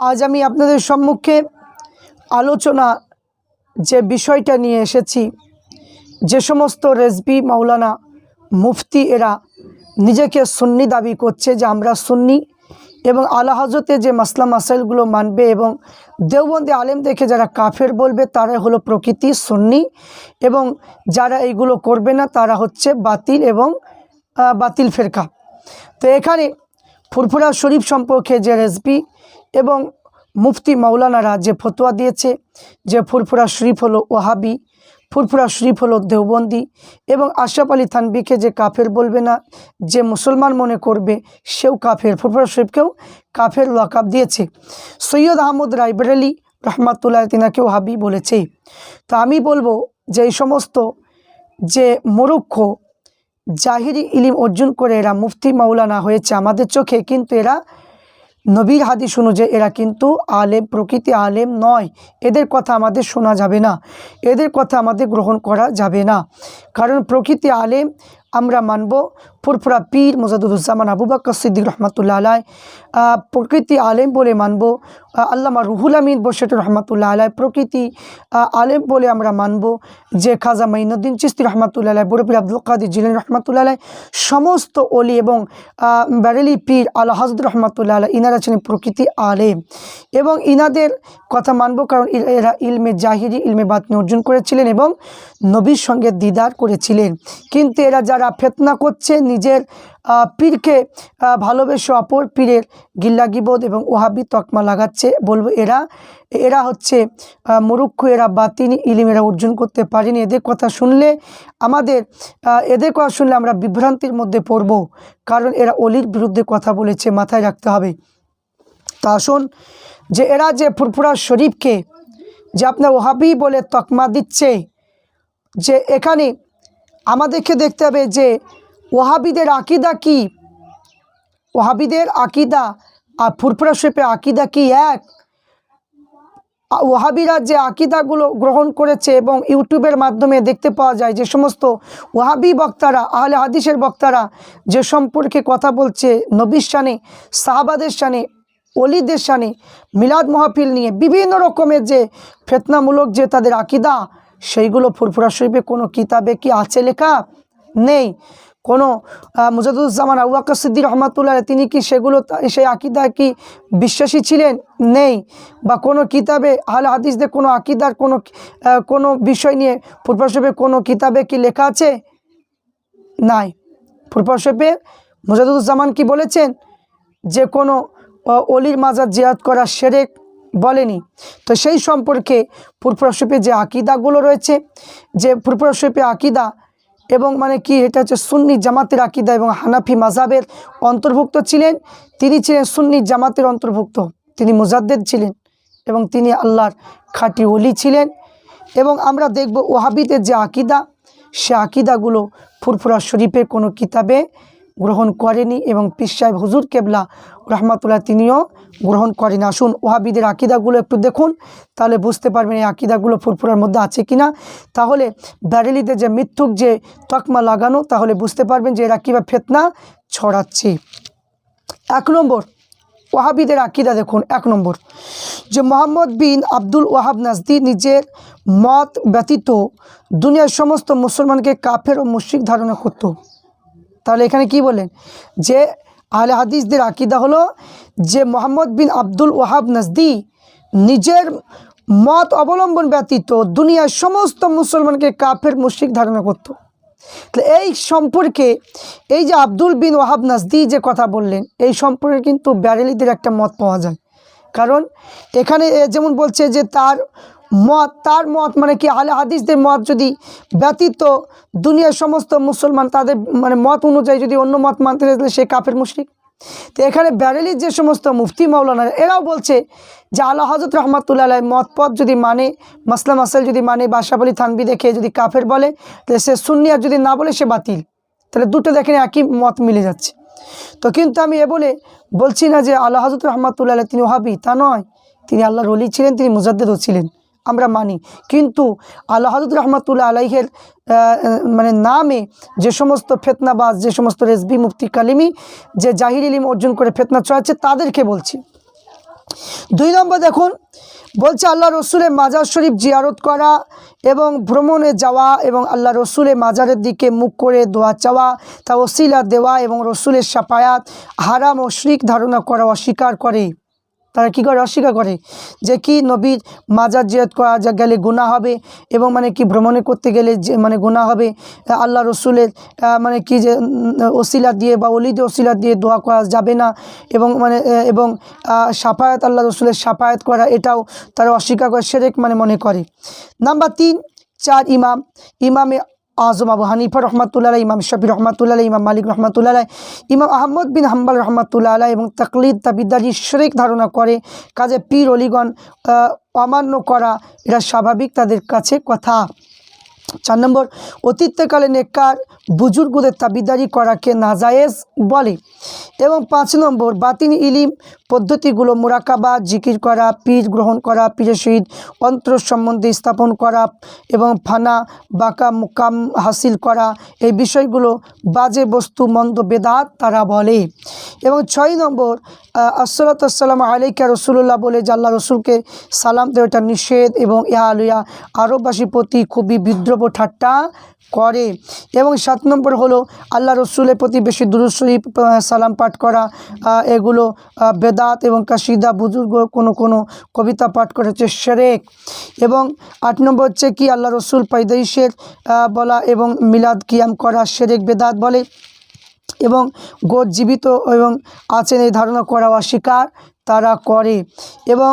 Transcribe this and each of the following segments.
আজ আমি আপনাদের সম্মুখে আলোচনা যে বিষয়টা নিয়ে এসেছি, যে সমস্ত রেজবি মাওলানা মুফতি এরা নিজেকে সুন্নি দাবি করছে যে আমরা সুন্নি এবং আলা হজরতে যে মাসলা মাসাইলগুলো মানবে এবং দেওবন্দি আলেম দেখে যারা কাফের বলবে তারা হলো প্রকৃতি সুন্নি এবং যারা এইগুলো করবে না তারা হচ্ছে বাতিল এবং বাতিল ফেরকা। তো এখানে ফুরফুরা শরীফ সম্পর্কে যে রেসপি এবং মুফতি মাওলানারা যে ফতোয়া দিয়েছে যে ফুরফুরা শরীফ হলো ওহাবি ফুরফুরা শরীফ হলো দেওবন্দি এবং আশরাফ আলী থানবিকে যে কাফের বলবে না, যে মুসলমান মনে করবে সেও কাফের। ফুরফুরা শরীফকেও কাফের ওয়াকাব দিয়েছে। সৈয়দ আহমদ রাইবেরালি রহমাতুল্লাহ তিনাকে হাবি বলেছে। তো আমি বলব যে এই সমস্ত যে মরুক্ষ, জাহিরি ইলিম অর্জন করে এরা মুফতি মাওলানা হয়েছে, আমাদের চোখে কিন্তু এরা নবীর হাদিস অনুযায়ী, এরা কিন্তু আলেম, প্রকৃতি আলেম নয়। এদের কথা আমাদের শোনা যাবে না। এদের কথা আমাদের গ্রহণ করা যাবে না। কারণ প্রকৃতি আলেম আমরা মানব। ফুরফুরা পীর মোজাদুজ্জামান আবু সিদ্দিক রহমতুল্লাহ আলাই প্রকৃতি আলেম বলে মানব। আল্লামা রুহুল আমিন বসেট রহমতুল্লাহ আলাই প্রকৃতি আলেম বলে আমরা মানব। যে খাজা মাইনুদ্দিন চিস্তি রহমতুল্লাহ আলাই বরফির আব্দুল কাদির জিলেন রহমতুল্লাহ আলাই সমস্ত অলি এবং ব্যারেলি পীর আল্লাহ হাজদ রহমতুল্লাহ আলাই ইনারা ছিলেন প্রকৃতি আলেম। এবং ইনাদের কথা মানব কারণ এরা ইলমে জাহিরি, ইলমে বাতনি অর্জন করেছিলেন এবং নবীর সঙ্গে দিদার করেছিলেন। কিন্তু এরা যারা ফেতনা করছে নিজের পীরকে ভালোবেসে অপর পীরের গিল্লাগিবোধ এবং ওহাবি তকমা লাগাচ্ছে। বলব এরা এরা হচ্ছে মুরুক্ষ, এরা বাতিনি, ইলিম এরা অর্জন করতে পারেনি। এদের কথা শুনলে আমাদের এদের কথা শুনলে আমরা বিভ্রান্তির মধ্যে পড়ব, কারণ এরা অলির বিরুদ্ধে কথা বলেছে, মাথায় রাখতে হবে। তা আসুন, যে এরা যে ফুরফুরা শরীফকে, যে আপনার ওহাবি বলে তকমা দিচ্ছে, যে এখানে আমাদেরকে দেখতে হবে যে ওহাবিদের আকিদা কি? ওহাবিদের আকিদা আর ফুরফুরা শরীফের আকিদা কি এক? ওহাবিরা যে আকিদাগুলো গ্রহণ করেছে এবং ইউটিউবের মাধ্যমে দেখতে পাওয়া যায়, যে সমস্ত ওহাবি বক্তারা, আহলে হাদিসের বক্তারা যে সম্পর্কে কথা বলছে, নবীর শানে, সাহাবাদের শানে অলিদের শানে, মিলাদ মহাফিল নিয়ে বিভিন্ন রকমের যে ফেতনামূলক যে তাদের আকিদা সেইগুলো ফুরফুরা শরীফে কোনো কিতাবে কি আছে লেখা? নেই। কোনো মুজাদুজ্জামান আবু আক্কর সিদ্দিক রহমাতুল্লাহ তিনি কি সেগুলো, সেই আকিদা কি বিশ্বাসী ছিলেন? নেই। বা কোনো কিতাবে, আহলে হাদিসদের কোনো আকিদার কোনো কোনো বিষয় নিয়ে ফুরফুরা শরীফে কোনো কিতাবে কি লেখা আছে? নাই। ফুরফুরা শরীফে মুজাদুজ্জামান কি বলেছেন? যে কোনো অলির মাজার জিয়াদ করা সেরেক বলেনি। তো সেই সম্পর্কে ফুরফুরা যে আকিদাগুলো রয়েছে, যে ফুরফুরা শরীফে আকিদা এবং মানে কি, এটা হচ্ছে সুন্নি জামাতের আকিদা এবং হানাফি মাজাবের অন্তর্ভুক্ত ছিলেন। তিনি ছিলেন সুন্নি জামাতের অন্তর্ভুক্ত। তিনি মুজাদ্দেদ ছিলেন এবং তিনি আল্লাহর খাঁটি অলি ছিলেন। এবং আমরা দেখব ওহাবিদের যে আকিদা, সে আকিদাগুলো ফুরফুরা শরীফের কোনো কিতাবে গ্রহণ করেনি এবং পীর সাহেব হুজুর কেবলা রহমাতুল্লাহ তিনিও গ্রহণ করেন। আসুন ওহাবিদের আকিদাগুলো একটু দেখুন, তাহলে বুঝতে পারবেন এই আকিদাগুলো ফুরফুরার মধ্যে আছে কিনা। তাহলে ব্যারেলিতে যে মৃত্যুক যে তকমা লাগানো, তাহলে বুঝতে পারবেন যে এরা কীভাবে ফেতনা ছড়াচ্ছে। এক নম্বর, ওয়াহাবিদের আকিদা দেখুন, এক নম্বর। যে মোহাম্মদ বিন আব্দুল ওয়াহাব নাজদি নিজের মত ব্যতীত দুনিয়ার সমস্ত মুসলমানকে কাফের ও মুশ্রিক ধারণা করত। তাহলে এখানে কি বলেন যে আহলে হাদিসদের আকিদা হলো যে মোহাম্মদ বিন আব্দুল ওয়াহাব নাজদি নিজের মত অবলম্বন ব্যতীত দুনিয়ার সমস্ত মুসলমানকে কাফের মুশ্রিক ধারণা করতো। তাহলে এই সম্পর্কে এই যে আব্দুল বিন ওয়াহাব নাজদি যে কথা বললেন, এই সম্পর্কে কিন্তু ব্যারেলিদের একটা মত পাওয়া যায়। কারণ এখানে যেমন বলছে যে তার মত তার মত মানে কি? আলে হাদিসদের মত যদি ব্যতীত দুনিয়ার সমস্ত মুসলমান তাদের মানে মত অনুযায়ী যদি অন্য মত মানতে চাইলে সে কাফের, মুশরিক। তো এখানে ব্যারেলির যে সমস্ত মুফতি মাওলানা, এরাও বলছে যে আল্লাহ হজরত রহমাতুল্লাহ আলাই মত পথ যদি মানে মাসলা মাসাল যদি মানে আলী থানবি দেখে যদি কাফের বলে, তাহলে সে সুন্নি যদি না বলে, সে বাতিল। তাহলে দুটো দেখেন একই মত মিলে যাচ্ছে। তো কিন্তু আমি এ বলে বলছি না যে আল্লাহ হজরত রহমাতুল্লাহ তিনি ওহাবি, তা নয়। তিনি আল্লাহর অলি ছিলেন, তিনি মুজাদ্দেদও ছিলেন। আমরা মানি। কিন্তু আল্লাহ হজরত রহমতুল্লাহ আলাইহের মানে নামে যে সমস্ত ফেতনাবাজ, যে সমস্ত রেসবি মুফতি কালিমি, যে জাহির ইলিম অর্জন করে ফেতনা চড়াচ্ছে তাদেরকে বলছি। দুই নম্বর দেখুন, বলছে আল্লাহ রসুলের মাজার শরীফ জিয়ারত করা এবং ভ্রমণে যাওয়া এবং আল্লাহ রসুলের মাজারের দিকে মুখ করে দোয়া চাওয়া তা ওসিলা দেওয়া এবং রসুলের সাপায়াত হারাম ও শ্রিক ধারণা করা অস্বীকার করে তারা কী করে? অস্বীকার করে যে কি নবীর মাজার জিয়াত করা যা গেলে গুণা হবে এবং মানে কি ভ্রমণে করতে গেলে যে মানে গুণা হবে। আল্লাহ রসুলের মানে কি যে ওসিলা দিয়ে বা অলিদে ওসিলা দিয়ে দোয়া করা যাবে না এবং মানে এবং সাফায়াত, আল্লাহ রসুলের সাফায়াত করা এটাও তারা অস্বীকার করে, সেরেক মানে মনে করে। নাম্বার তিন, চার ইমাম। ইমামে আজম আবু হানিফা রহমাতুল্লাহ ইমাম শফি রহমাতুল্লাহ ইমাম মালিক রহমাতুল্লাহ ইমাম আহমদ বিন হাম্বাল রহমাতুল্লাহ এবং তাকলিদ তাবিদারি শরিক ধারণা করে, কাজে পীর অলিগণ অমান্য করা এরা স্বাভাবিক তাদের কাছে কথা। চার নম্বর অতীতকালে নেককার বুজুর্গদের তাবিদারি করাকে নাজায়েজ বলে। এবং পাঁচ নম্বর বাতিন ইলিম পদ্ধতিগুলো মোরাকাবা, জিকির করা, পীর গ্রহণ করা, পীরের শহীদ অন্ত্র সম্বন্ধে স্থাপন করা এবং ফানা, বাঁকা মুকাম হাসিল করা, এই বিষয়গুলো বাজে বস্তু, মন্দ, বেদাত তারা বলে। এবং ছয় নম্বর আসসালাতাম আলাইকা রসুল্লাহ বলে যে আল্লাহ রসুলকে সালাম দেওয়া এটা নিষেধ এবং ইহা আলুয়া আরববাসীর প্রতি খুবই বিদ্রোহ ঠাট্টা করে। এবং সাত নম্বর হলো আল্লাহ রসুলের প্রতি বেশি দুরুদ শরীফ সালাম পাঠ করা। এগুলো বেদাত এবং কাশিদা বুজুর্গ কোনো কোনো কবিতা পাঠ করা হচ্ছে শেরেক এবং আট নম্বর হচ্ছে কি, আল্লাহ রসুল পাইদাইশের বলা এবং মিলাদ কিয়াম করা শেরেক বেদাত বলে। এবং গোট জীবিত এবং আছেন এই ধারণা করা অস্বীকার তারা করে এবং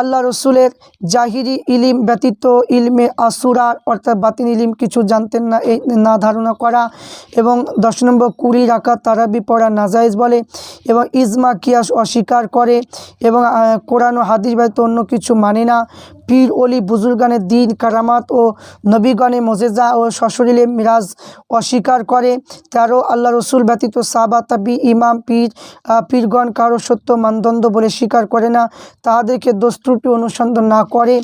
আল্লাহ রসুলের জাহিরি ইলিম ব্যতীত ইলমে আসুরার অর্থাৎ বাতিন ইলিম কিছু জানতেন না, এই না ধারণা করা এবং দশ নম্বর কুড়ি রাখা তারাবি পড়া নাজাইজ বলে এবং ইজমা কিয়াস অস্বীকার করে এবং কোরআন ও হাদিস ব্যতীত অন্য কিছু মানে না। পীর অলি বুজুর্গানের দিন, কারামাত ও নবীগণে মজেজা ও সশরীরে মিরাজ অস্বীকার করে। তেরো আল্লাহ রসুল ব্যতীত সাবা তাবি, ইমাম, পীর পীরগণ কারও সত্য মানদণ্ড বলে স্বীকার করে না। তাহাদেরকে দোস্ত্রুটি অনুসন্ধান না করে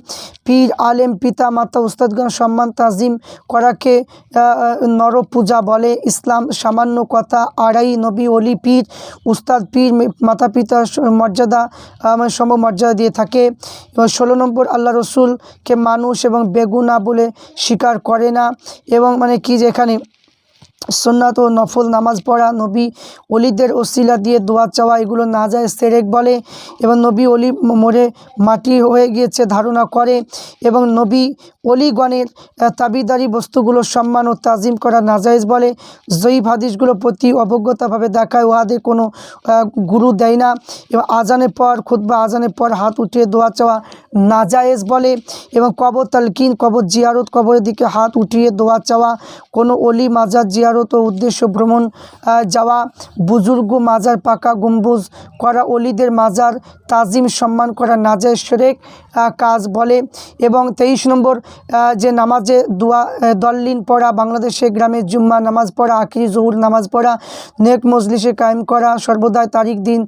পীর আলেম পিতা মাতা উস্তাদগণ সম্মান তাজিম করাকে নর পূজা বলে। ইসলাম সামান্য কথা, আড়াই নবী অলি পীর, উস্তাদ পীর মাতা পিতার মর্যাদা মানে সম মর্যাদা দিয়ে থাকে। এবং ষোলো নম্বর, আল্লাহ রসুলকে মানুষ এবং বেগুনা বলে স্বীকার করে না। এবং মানে কি যে সুন্নাত ও নফল নামাজ পড়া নবী অলিদের ওসিলা দিয়ে দোয়া চাওয়া, এগুলো না যায় সেরেক বলে এবং নবী অলি মোড়ে মাটি হয়ে গিয়েছে ধারণা করে এবং নবী অলিগণের তাবিদারি বস্তুগুলো সম্মান ও তাজিম করা নাজাইজ বলে। জয়ীব হাদিসগুলো প্রতি অবজ্ঞতাভাবে দেখায়, উহাদের কোনো গুরু দেয় না। এবং আজানের পর খুদ্া আজানের পর হাত উঠিয়ে দোয়া চাওয়া নাজায়েজ বলে। এবং কবর তালকিন, কবর জিয়ারত, কবরের দিকে হাত উঠিয়ে দোয়া চাওয়া, কোনো অলি মাজার জিয়ারত ও উদ্দেশ্য ভ্রমণ যাওয়া, বুজুর্গ মাজার পাকা গম্বুজ করা, অলিদের মাজার তাজিম সম্মান করা নাজায়েজ শেরেক কাজ বলে। এবং তেইশ নম্বর যে নামাজে দোয়া দল্লিন পড়া বাংলাদেশে গ্রামে জুম্মা, নামাজ পড়া, আখিরি জহুর নামাজ পড়া, নেক মজলিসে কায়েম করা সর্বদাই তারিখ দিন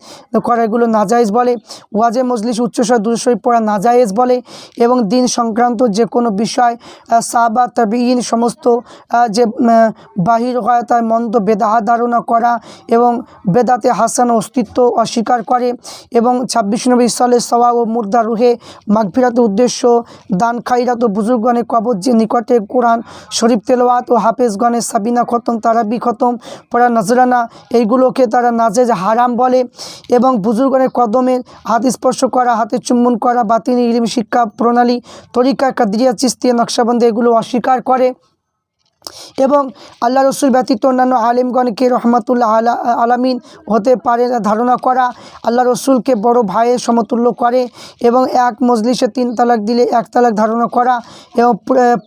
করা এগুলো নাজায়েজ বলে, ওয়াজে মজলিস উচ্চস্বর দুরস্বরী পড়া নাজায়েজ বলে, এবং দিন সংক্রান্ত যে কোনো বিষয় সাহাবা তাবিহীন সমস্ত যে বাহির হয় তার মন্দ বেদাহা ধারণা করা এবং বেদাতে হাসান অস্তিত্ব অস্বীকার করে এবং ছাব্বিশ নবী সালে সওয়া ও মুর্দা রুহে মাগফিরাত উদ্দেশ্য, দান খাইরাত ও বুজুর্গণের কবর যে নিকটে কোরআন শরীফ তেলোয়াত ও হাফেজগণের সাবিনা খতম, তারাবি খতম, পড়া নজরানা, এইগুলোকে তারা নাজেজ হারাম বলে এবং বুজুর্গণের কদমে হাত স্পর্শ করা, হাতে চুম্বন করা বাতিনি ইলিম, শিক্ষা প্রণালী, তরিকা কাদরিয়া, চিস্তিয়া, নকশাবন্দি, এগুলো অস্বীকার করে। এবং আল্লাহ রসুল ব্যতীত অন্যান্য আলিমগণকে রহমাতুল্লাহ আলা আলামিন হতে পারে ধারণা করা। আল্লাহ রসুলকে বড় ভাইয়ের সমতুল্য করে এবং এক মজলিসে তিন তালাক দিলে এক তালাক ধারণা করা এবং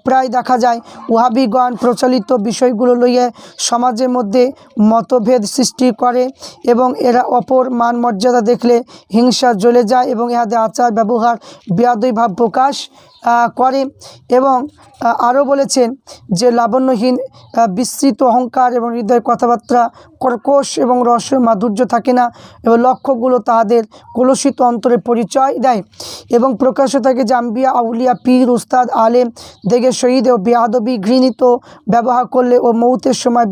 প্রায় দেখা যায় ওহাবিগণ প্রচলিত বিষয়গুলো লইয়ে সমাজের মধ্যে মতভেদ সৃষ্টি করে এবং এরা অপর মান মর্যাদা দেখলে হিংসা জ্বলে যায় এবং ইহাদের আচার ব্যবহার বেয়াদই ভাব প্রকাশ করে। এবং আরও বলেছেন যে লাবণ্যহীন বিস্তৃত অহংকার এবং হৃদয়ের কথাবার্তা কর্কশ এবং রসের মাধুর্য থাকে না এবং লক্ষ্যগুলো তাদের কলুষিত অন্তরে পরিচয় দেয় এবং প্রকাশ্য থাকে যে আম্বিয়া, আউলিয়া, পীর, উস্তাদ, আলেম দেখে শহীদ ও বেয়াদবি ঘৃণিত ব্যবহার করলে ও মৌতের সময়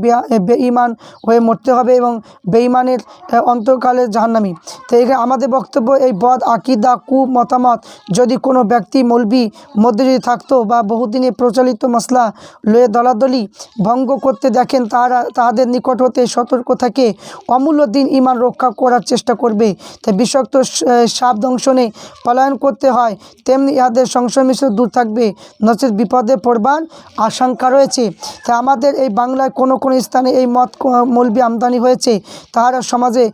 বেঈমান হয়ে মরতে হবে এবং বেঈমানের অন্তকালে জাহান্নামি। তো এখানে আমাদের বক্তব্য এই বদ, আকিদা কু মতামত যদি কোনো ব্যক্তি মলবি মধ্যে যদি থাকতো বা বহুদিনে প্রচলিত মশলা লয়ে দলাদলি ভঙ্গ করতে দেখেন তারা তাহাদের নিকট হতে সতর্ক থাকে। অমূল্য দিন ইমান রক্ষা করার চেষ্টা করবে। তাই বিষাক্ত সাপ দংশনে পলায়ন করতে হয়। তেমনি ইহাদের সংশয় মিশ্র দূর থাকবে। নচেত বিপদে পড়বার আশঙ্কা রয়েছে। তাই আমাদের এই বাংলায় কোনো কোনো স্থানে এই মত মৌলবি আমদানি হয়েছে। তাহারা সমাজে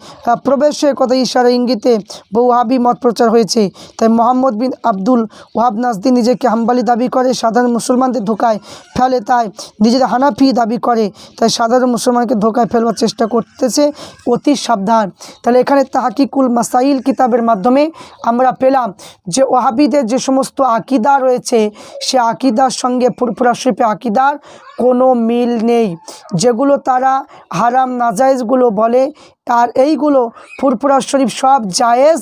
প্রবেশের কথা ইশারা ইঙ্গিতে বহু হাবি মত প্রচার হয়েছে। তাই মোহাম্মদ বিন আব্দুল ওহাব নাজদি নিজেকে হাম্বালি দাবি করে, সাধারণ মুসলমানদের ধোকায় ফেলে তাই নিজেদের হানাফি দাবি করে। তাই সাধারণ মুসলমানকে ধোকায় ফেলবার চেষ্টা করতেছে অতি সাবধান। তাহলে এখানে তাহাকিকুল মাসাইল কিতাবের মাধ্যমে আমরা পেলাম যে ওহাবিদের যে সমস্ত আকিদা রয়েছে, সে আকিদার সঙ্গে ফুরফুরা শরীফে আকিদার কোনো মিল নেই। যেগুলো তারা হারাম, নাজায়েজগুলো বলে, তার এইগুলো ফুরফুরা শরীফ সব জায়েজ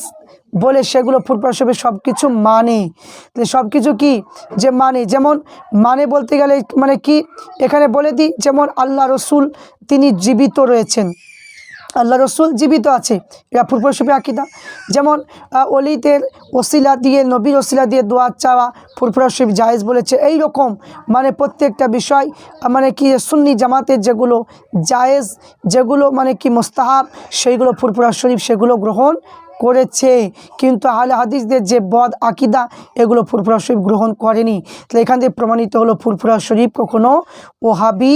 বলে সেগুলো ফুরফুরা শরীফে সব কিছু মানে। সব কিছু কি? যে মানে যেমন মানে বলতে গেলে মানে কি? এখানে বলে দিই যেমন আল্লাহ রসুল তিনি জীবিত রয়েছেন। আল্লাহ রসুল জীবিত আছে এরা ফুরফুরসুপে আকিদা। যেমন আহ, অলিদের ওসিলা দিয়ে নবীর ওসিলা দিয়ে দোয়া চাওয়া ফুরফুরা শরীফ জায়েজ বলেছে। এই রকম মানে প্রত্যেকটা বিষয় মানে কি সুন্নি জামাতের যেগুলো জায়েজ যেগুলো মানে কি মোস্তাহাব সেইগুলো ফুরফুরা শরীফ সেগুলো গ্রহণ করেছে। কিন্তু আহলে হাদিসদের যে বদ আকিদা, এগুলো ফুরফুরা শরীফ গ্রহণ করেনি। তাহলে এখান থেকে প্রমাণিত হলো ফুরফুরা শরীফ কখনো ওহাবি